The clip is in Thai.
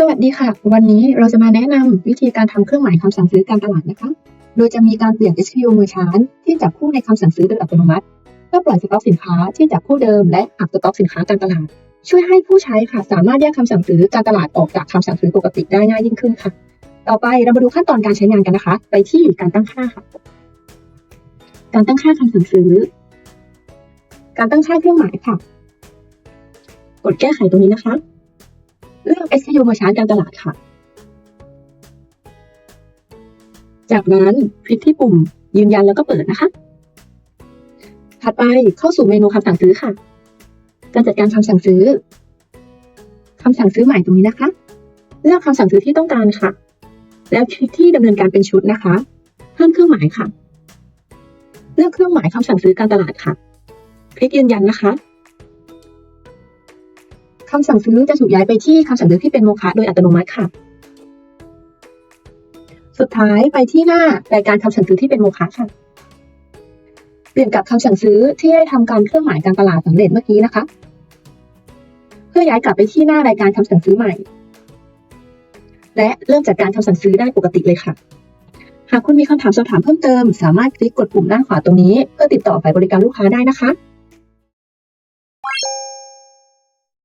สวัสดีค่ะ วันนี้เราจะมาแนะนำวิธีการทำเครื่องหมายคำสั่งซื้อการตลาดนะคะ โดยจะมีการเปลี่ยน SKU Merchant ที่จับคู่ในคำสั่งซื้อโดยอัตโนมัติเพื่อปล่อยสต็อกสินค้าที่จับคู่เดิมและหักสต็อกสินค้าการตลาด ช่วยให้ผู้ใช้ค่ะสามารถแยกคำสั่งซื้อการตลาดออกจากคำสั่งซื้อปกติได้ง่ายยิ่งขึ้นค่ะ ต่อไปเรามาดูขั้นตอนการใช้งานกันนะคะ ไปที่การตั้งค่าค่ะ การตั้งค่าคำสั่งซื้อ การตั้งค่าเครื่องหมายค่ะ กดแก้ไขตรงนี้นะคะ เลือก SKU มาชาร์จการตลาดค่ะ จากนั้นคลิกที่ปุ่ม ยืนยันแล้วก็เปิดนะคะ ถัดไปเข้าสู่เมนูคำสั่งซื้อค่ะ การจัดการคำสั่งซื้อคำสั่งซื้อใหม่ตรงนี้นะคะ เลือกคำสั่งซื้อที่ต้องการค่ะ แล้วคลิกที่ดำเนินการเป็นชุดนะคะ เพิ่มเครื่องหมายค่ะ เลือกเครื่องหมายคำสั่งซื้อการตลาดค่ะ คลิกยืนยันนะคะ คำสั่งซื้อจะถูกย้ายไปที่คำสั่งซื้อที่เป็นโมฆะโดยอัตโนมัติค่ะ สุดท้ายไปที่หน้ารายการคำสั่งซื้อที่เป็นโมฆะค่ะ เปลี่ยนกับคำสั่งซื้อที่ได้ทำการเครื่องหมายการตลาดสำเร็จเมื่อกี้นะคะ เพื่อย้ายกลับไปที่หน้ารายการคำสั่งซื้อใหม่ และเริ่มจัดการคำสั่งซื้อได้ปกติเลยค่ะหากคุณมีคำถามสอบถามเพิ่มเติม สามารถคลิกกดปุ่มด้านขวาตรงนี้ เพื่อติดต่อฝ่ายบริการลูกค้าได้นะคะ